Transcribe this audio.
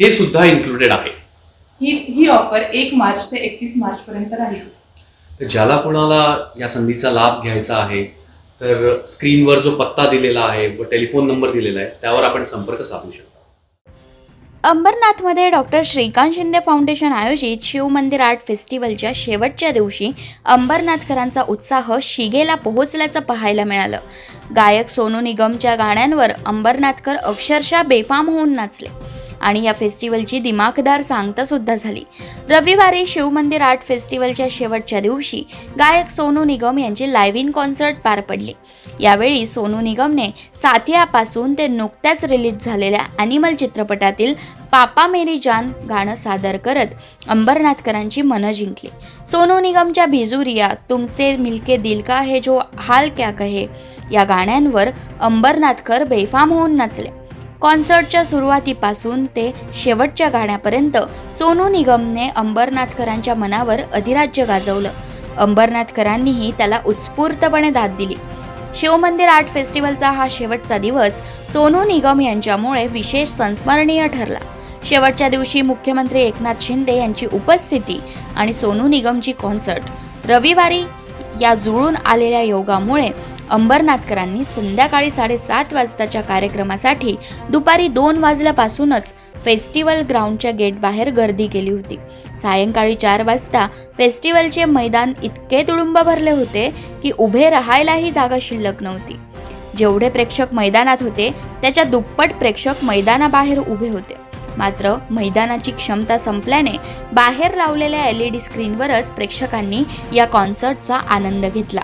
हे सुद्धा इन्क्लुडेड आहे. ही ही ऑफर एक मार्च ते एकतीस मार्च पर्यंत राहील. तर ज्याला कोणाला या संधीचा लाभ घ्यायचा आहे तर स्क्रीनवर जो पत्ता दिलेला आहे व टेलिफोन नंबर दिलेला आहे त्यावर आपण संपर्क साधू शकता. अंबरनाथमध्ये डॉक्टर श्रीकांत शिंदे फाउंडेशन आयोजित शिवमंदिर आर्ट फेस्टिवलच्या शेवटच्या दिवशी अंबरनाथकरांचा उत्साह शिगेला पोहोचल्याचं पाहायला मिळालं. गायक सोनू निगमच्या गाण्यांवर अंबरनाथकर अक्षरशः बेफाम होऊन नाचले. आणि या फेस्टिवलची दिमाखदार सांगता सुद्धा झाली. रविवारी शिवमंदिर आर्ट फेस्टिवलच्या शेवटच्या दिवशी गायक सोनू निगम यांची लाईव्ह इन कॉन्सर्ट पार पडली. यावेळी सोनू निगमने साथियापासून ते नुकत्याच रिलीज झालेल्या ॲनिमल चित्रपटातील पापा मेरी जान गाणं सादर करत अंबरनाथकरांची मनं जिंकली. सोनू निगमच्या भिजुरिया तुमसे मिलके दिल का है जो हाल क्या कहे या गाण्यांवर अंबरनाथकर बेफाम होऊन नाचले. कॉन्सर्टच्या सुरुवातीपासून ते शेवटच्या गाण्यापर्यंत सोनू निगमने अंबरनाथकरांच्या मनावर अधिराज्य गाजवलं. अंबरनाथकरांनीही त्याला उत्स्फूर्तपणे दाद दिली. शिवमंदिर आर्ट फेस्टिवलचा हा शेवटचा दिवस सोनू निगम यांच्यामुळे विशेष संस्मरणीय ठरला. शेवटच्या दिवशी मुख्यमंत्री एकनाथ शिंदे यांची उपस्थिती आणि सोनू निगमची कॉन्सर्ट. रविवारी या जुळून आलेल्या योगामुळे अंबरनाथकरांनी संध्याकाळी साडेसात वाजताच्या कार्यक्रमासाठी दुपारी दोन वाजल्यापासूनच फेस्टिवल ग्राउंडच्या गेटबाहेर गर्दी केली होती. सायंकाळी चार वाजता फेस्टिवलचे मैदान इतके तुडुंब भरले होते की उभे राहायलाही जागा शिल्लक नव्हती. जेवढे प्रेक्षक मैदानात होते त्याच्या दुप्पट प्रेक्षक मैदानाबाहेर उभे होते. मात्र मैदानाची क्षमता संपल्याने बाहेर लावलेल्या एल ई डी स्क्रीनवरच प्रेक्षकांनी या कॉन्सर्टचा आनंद घेतला.